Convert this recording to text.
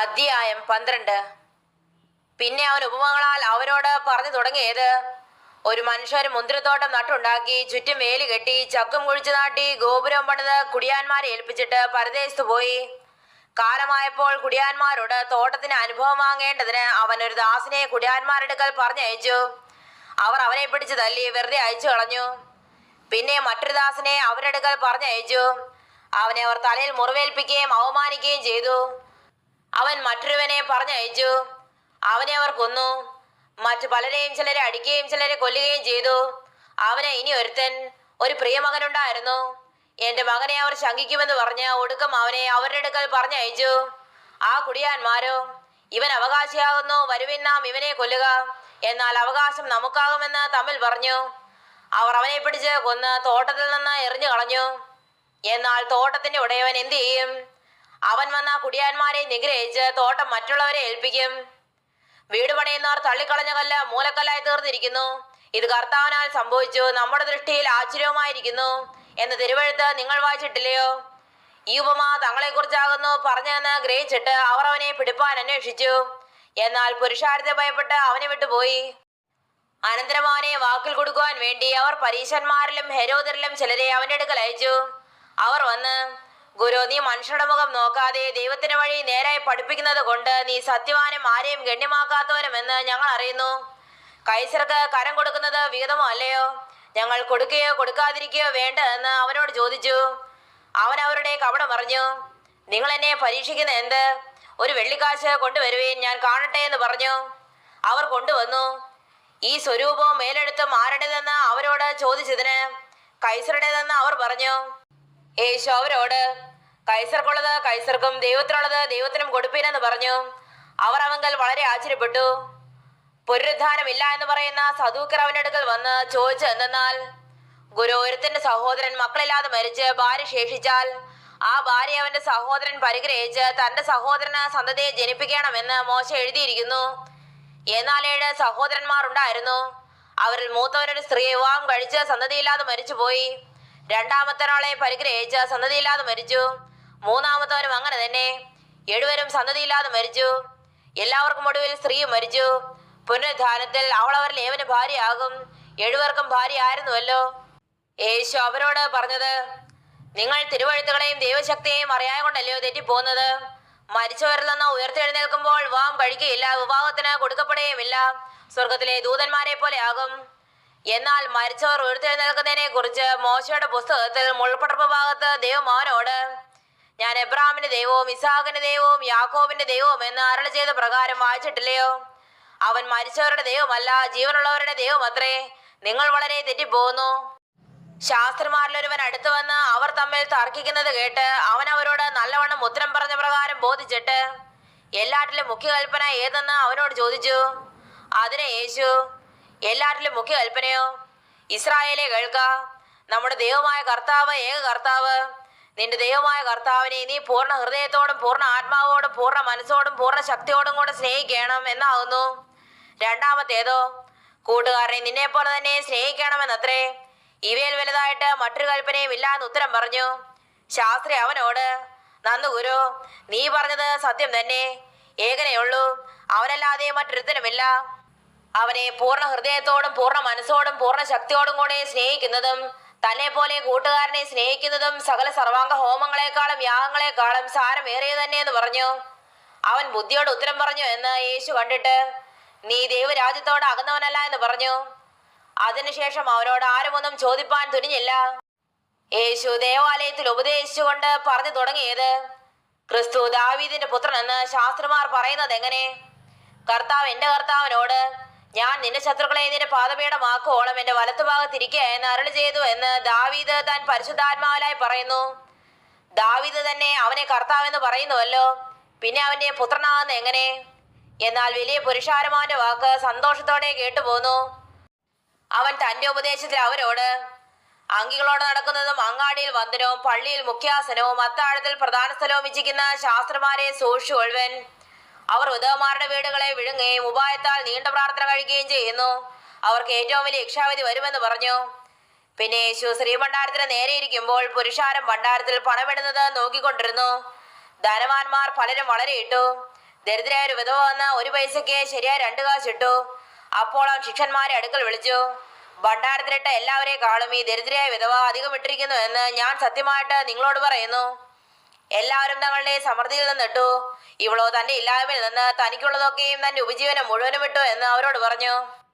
അധ്യായം പന്ത്രണ്ട്. പിന്നെ അവൻ ഉപമകളാൽ അവരോട് പറഞ്ഞു തുടങ്ങിയത് ഒരു മനുഷ്യൻ മുന്തിരിത്തോട്ടം നട്ടുണ്ടാക്കി ചുറ്റും വേലി കെട്ടി ചക്കും കുഴിച്ചു നാട്ടി ഗോപുരം പണിത് കുടിയാന്മാരെ ഏൽപ്പിച്ചിട്ട് പരദേശത്ത് പോയി. കാലമായപ്പോൾ കുടിയാന്മാരോട് തോട്ടത്തിന് അനുഭവം വാങ്ങേണ്ടതിന് അവൻ ഒരു ദാസിനെ കുടിയാന്മാരെടുക്കൽ പറഞ്ഞയച്ചു. അവർ അവനെ പിടിച്ച് തല്ലി വെറുതെ അയച്ചു കളഞ്ഞു. പിന്നെ മറ്റൊരു ദാസിനെ അവരെടുക്കൽ പറഞ്ഞയച്ചു. അവനെ അവർ തലയിൽ മുറിവേൽപ്പിക്കുകയും അവമാനിക്കുകയും ചെയ്തു. അവൻ മറ്റൊരുവനെ പറഞ്ഞയച്ചു. അവനെ അവർ കൊന്നു. മറ്റു പലരെയും ചിലരെ അടിക്കുകയും ചിലരെ കൊല്ലുകയും ചെയ്തു. അവന് ഇനി ഒരുത്തൻ ഒരു പ്രിയമകനുണ്ടായിരുന്നു. എന്റെ മകനെ അവർ ശങ്കിക്കുമെന്ന് പറഞ്ഞ് ഒടുക്കം അവനെ അവരുടെ അടുക്കൽ പറഞ്ഞയച്ചു. ആ കുടിയാന്മാരോ ഇവൻ അവകാശിയാകുന്നു വരുവിൻ നാം ഇവനെ കൊല്ലുക. എന്നാൽ അവകാശം നമുക്കാകുമെന്ന് തമ്മിൽ പറഞ്ഞു. അവർ അവനെ പിടിച്ച് കൊന്ന് തോട്ടത്തിൽ നിന്ന് എറിഞ്ഞു കളഞ്ഞു എന്നാൽ തോട്ടത്തിന്റെ ഉടയവൻ എന്തു ചെയ്യും? അവൻ വന്ന കുടിയാന്മാരെ നിഗ്രഹിച്ച് തോട്ടം മറ്റുള്ളവരെ ഏൽപ്പിക്കും. വീട് പണിയുന്നവർ തള്ളിക്കളഞ്ഞ കല്ല് മൂലക്കല്ലായി തീർന്നിരിക്കുന്നു. ഇത് കർത്താവിനാൽ സംഭവിച്ചു. നമ്മുടെ ദൃഷ്ടിയിൽ ആശ്ചര്യവുമായിരിക്കുന്നു. എന്ന് തിരുവഴുത്ത് നിങ്ങൾ വായിച്ചിട്ടില്ലയോ? ഈ ഉപമ തങ്ങളെക്കുറിച്ചാകുന്നു പറഞ്ഞതെന്ന് ഗ്രഹിച്ചിട്ട് അവർ അവനെ പിടിപ്പാൻ അന്വേഷിച്ചു. എന്നാൽ പുരുഷാരത്തെ ഭയപ്പെട്ട് അവനെ വിട്ടുപോയി. അനന്തരം അവനെ വാക്കിൽ കൊടുക്കുവാൻ വേണ്ടി അവർ പരീശന്മാരിലും ഹെരോദരിലും ചിലരെ അവന്റെ അടുക്കൽ അയച്ചു. അവർ വന്ന് ഗുരു നീ മനുഷ്യരുടെ മുഖം നോക്കാതെ ദൈവത്തിന്റെ വഴി നേരായി പഠിപ്പിക്കുന്നത് കൊണ്ട് നീ സത്യവാനും ആരെയും ഗണ്യമാക്കാത്തവനുമെന്ന് ഞങ്ങൾ അറിയുന്നു. കൈസർക്ക് കരം കൊടുക്കുന്നത് വിഹിതമോ അല്ലയോ? ഞങ്ങൾ കൊടുക്കുകയോ കൊടുക്കാതിരിക്കുകയോ വേണ്ട എന്ന് അവനോട് ചോദിച്ചു. അവൻ അവരുടെ കപടം പറഞ്ഞു നിങ്ങൾ എന്നെ പരീക്ഷിക്കുന്ന എന്ത്? ഒരു വെള്ളിക്കാശ് കൊണ്ടുവരുവേൻ ഞാൻ കാണട്ടെ എന്ന് പറഞ്ഞു. അവർ കൊണ്ടുവന്നു. ഈ സ്വരൂപവും മേലെടുത്തും ആരുടേതെന്ന് അവരോട് ചോദിച്ചതിന് കൈസറുടേതെന്ന് അവർ പറഞ്ഞു. യേശു അവരോട് കൈസർക്കുള്ളത് കൈസർക്കും ദൈവത്തിനുള്ളത് ദൈവത്തിനും കൊടുപ്പീനെന്ന് പറഞ്ഞു. അവർ അവങ്കൽ വളരെ ആശ്ചര്യപ്പെട്ടു. പുനരുദ്ധാനമില്ല എന്ന് പറയുന്ന സദൂക്കർ അവന്റെ അടുക്കൽ വന്ന് ചോദിച്ചു എന്തെന്നാൽ ഗുരു ഒരുത്തിന്റെ സഹോദരൻ മക്കളില്ലാതെ മരിച്ച് ഭാര്യ ശേഷിച്ചാൽ ആ ഭാര്യ അവന്റെ സഹോദരൻ പരിഗ്രഹിച്ച് തന്റെ സഹോദരന് സന്തതിയെ ജനിപ്പിക്കണമെന്ന് മോശ എഴുതിയിരിക്കുന്നു. എന്നാൽ ഏഴ് സഹോദരന്മാർ ഉണ്ടായിരുന്നു. അവരിൽ മൂത്തവനൊരു സ്ത്രീ വിവാഹം കഴിച്ച് സന്തതിയില്ലാതെ മരിച്ചുപോയി. രണ്ടാമത്തെ ഒരാളെ പരിഗ്രഹിച്ച് സന്തതിയില്ലാതെ മരിച്ചു. മൂന്നാമത്തവനും അങ്ങനെ തന്നെ. എഴുവരും സന്തതിയില്ലാതെ മരിച്ചു. എല്ലാവർക്കും ഒടുവിൽ സ്ത്രീ മരിച്ചു. പുനരുദ്ധാനത്തിൽ അവൾ അവരിൽ ഏവന് ഭാര്യയാകും? എഴുവർക്കും ഭാര്യ ആയിരുന്നുവല്ലോ യേശു അവരോട് പറഞ്ഞത് നിങ്ങൾ തിരുവഴുത്തുകളെയും ദൈവശക്തിയെയും അറിയാൻ കൊണ്ടല്ലയോ തെറ്റിപ്പോകുന്നത്? മരിച്ചവരിൽ നിന്ന് ഉയർത്തെഴുന്നേൽക്കുമ്പോൾ വിവാഹം കഴിക്കുകയില്ല വിവാഹത്തിന് കൊടുക്കപ്പെടുകയുമില്ല. സ്വർഗത്തിലെ ദൂതന്മാരെ പോലെ ആകും. എന്നാൽ മരിച്ചവർ ഉയർത്തെഴുന്നേൽക്കുന്നതിനെ കുറിച്ച് മോശയുടെ പുസ്തകത്തിൽ മുൾപ്പടർപ്പ് ഭാഗത്ത് ദൈവമാവനോട് ഞാൻ എബ്രാമിന്റെ ദൈവവും ഇസാഖിന്റെ ദൈവവും യാക്കോബിന്റെ ദൈവവും എന്ന് അരളി ചെയ്ത പ്രകാരം വായിച്ചിട്ടില്ലയോ? അവൻ മരിച്ചവരുടെ ദൈവമല്ല ജീവനുള്ളവരുടെ ദൈവം അത്രേ നിങ്ങൾ വളരെ തെറ്റിപ്പോകുന്നു. ശാസ്ത്രന്മാരിലൊരുവൻ അടുത്തു വന്ന് അവർ തമ്മിൽ തർക്കിക്കുന്നത് കേട്ട് അവൻ അവരോട് നല്ലവണ്ണം ഉത്തരം പറഞ്ഞ പ്രകാരം ബോധിച്ചിട്ട് എല്ലാറ്റിലും മുഖ്യ കൽപ്പന ഏതെന്ന് അവനോട് ചോദിച്ചു. അതിന് യേശു എല്ലാറ്റിലും മുഖ്യ കൽപ്പനയോ ഇസ്രായേലെ കേൾക്ക. നമ്മുടെ ദൈവമായ കർത്താവ് ഏക കർത്താവ്. നിന്റെ ദൈവമായ കർത്താവിനെ നീ പൂർണ ഹൃദയത്തോടും പൂർണ ആത്മാവോടും പൂർണ മനസ്സോടും പൂർണ ശക്തിയോടും കൂടെ സ്നേഹിക്കണം എന്നാകുന്നു. രണ്ടാമത്തേതോ? കൂട്ടുകാരനെ നിന്നെ പോലെ തന്നെ സ്നേഹിക്കണമെന്നത്രേ. ഇവയിൽ വലുതായിട്ട് മറ്റൊരു കൽപ്പനയും ഇല്ല എന്ന് ഉത്തരം പറഞ്ഞു. ശാസ്ത്രി അവനോട് നന്ദു ഗുരു നീ പറഞ്ഞത് സത്യം തന്നെ. ഏകനെയുള്ളൂ. അവനല്ലാതെ മറ്റൊരുത്തനുമില്ല. അവനെ പൂർണ ഹൃദയത്തോടും പൂർണ മനസ്സോടും പൂർണ ശക്തിയോടും കൂടെ സ്നേഹിക്കുന്നതും തന്നെ പോലെ കൂട്ടുകാരനെ സ്നേഹിക്കുന്നതും സകല സർവാംഗ ഹോമങ്ങളെക്കാളും യാഗങ്ങളെക്കാളും സാരമേറിയത് തന്നെ എന്ന് പറഞ്ഞു. അവൻ ബുദ്ധിയോട് ഉത്തരം പറഞ്ഞു എന്ന് യേശു കണ്ടിട്ട് നീ ദൈവരാജ്യത്തോട് അകന്നവനല്ല എന്ന് പറഞ്ഞു. അതിനുശേഷം അവനോട് ആരുമൊന്നും ചോദിപ്പാൻ തുനിഞ്ഞില്ല. യേശു ദേവാലയത്തിൽ ഉപദേശിച്ചുകൊണ്ട് പറഞ്ഞു തുടങ്ങിയത് ക്രിസ്തു ദാവീദിന്റെ പുത്രനെന്ന് ശാസ്ത്രമാർ പറയുന്നത് എങ്ങനെ? കർത്താവ് എന്റെ കർത്താവിനോട് ഞാൻ നിന്റെ ശത്രുക്കളെ നിന്റെ പാതപീഠമാക്കുവോളം എന്റെ വലത്തുഭാഗത്തിരിക്കുക എന്ന് അരളി ചെയ്തു എന്ന് ദാവീദ് താൻ പരിശുദ്ധാത്മാവിലായി പറയുന്നു. ദാവീദ് തന്നെ അവനെ കർത്താവെന്ന് പറയുന്നുവല്ലോ. പിന്നെ അവന്റെ പുത്രനാകുന്ന എങ്ങനെ? എന്നാൽ വലിയ പുരുഷാരമാന്റെ വാക്ക് സന്തോഷത്തോടെ കേട്ടുപോന്നു. അവൻ തന്റെ ഉപദേശത്തിൽ അവരോട് അങ്കികളോട് നടക്കുന്നതും അങ്ങാടിയിൽ വന്ദനവും പള്ളിയിൽ മുഖ്യാസനവും അത്താഴത്തിൽ പ്രധാന സ്ഥലവും വിജിക്കുന്ന ശാസ്ത്രമാരെ സൂക്ഷിച്ചുകൊള്ളുവൻ അവർ ഉദവമാരുടെ വീടുകളെ വിഴുങ്ങുകയും ഉപായത്താൽ നീണ്ട പ്രാർത്ഥന കഴിക്കുകയും ചെയ്യുന്നു. അവർക്ക് ഏറ്റവും വലിയ ഇക്ഷാവിധി വരുമെന്ന് പറഞ്ഞു. പിന്നെ യേശു ശ്രീഭണ്ഡാരത്തിന് നേരെ ഇരിക്കുമ്പോൾ പുരുഷാരം ഭണ്ഡാരത്തിൽ പണമിടുന്നത് നോക്കിക്കൊണ്ടിരുന്നു. ധനവാന്മാർ പലരും വളരെ ഇട്ടു. ദരിദ്രയായ ഒരു വിധവ വന്ന ഒരു പൈസയ്ക്ക് ശരിയായ രണ്ട് കാശിട്ടു അപ്പോൾ അവൻ ശിക്ഷന്മാരെ അടുക്കൽ വിളിച്ചു. ഭണ്ഡാരത്തിലിട്ട എല്ലാവരെയും കാണും ഈ ദരിദ്രയായ വിധവ അധികം ഇട്ടിരിക്കുന്നു എന്ന് ഞാൻ സത്യമായിട്ട് നിങ്ങളോട് പറയുന്നു. എല്ലാവരും തങ്ങളുടെ സമൃദ്ധിയിൽ നിന്നിട്ടു. ഇവളോ തന്റെ ഇല്ലായ്മയിൽ നിന്ന് തനിക്കുള്ളതൊക്കെയും തന്റെ ഉപജീവനം മുഴുവനും വിട്ടു എന്ന് അവരോട് പറഞ്ഞു.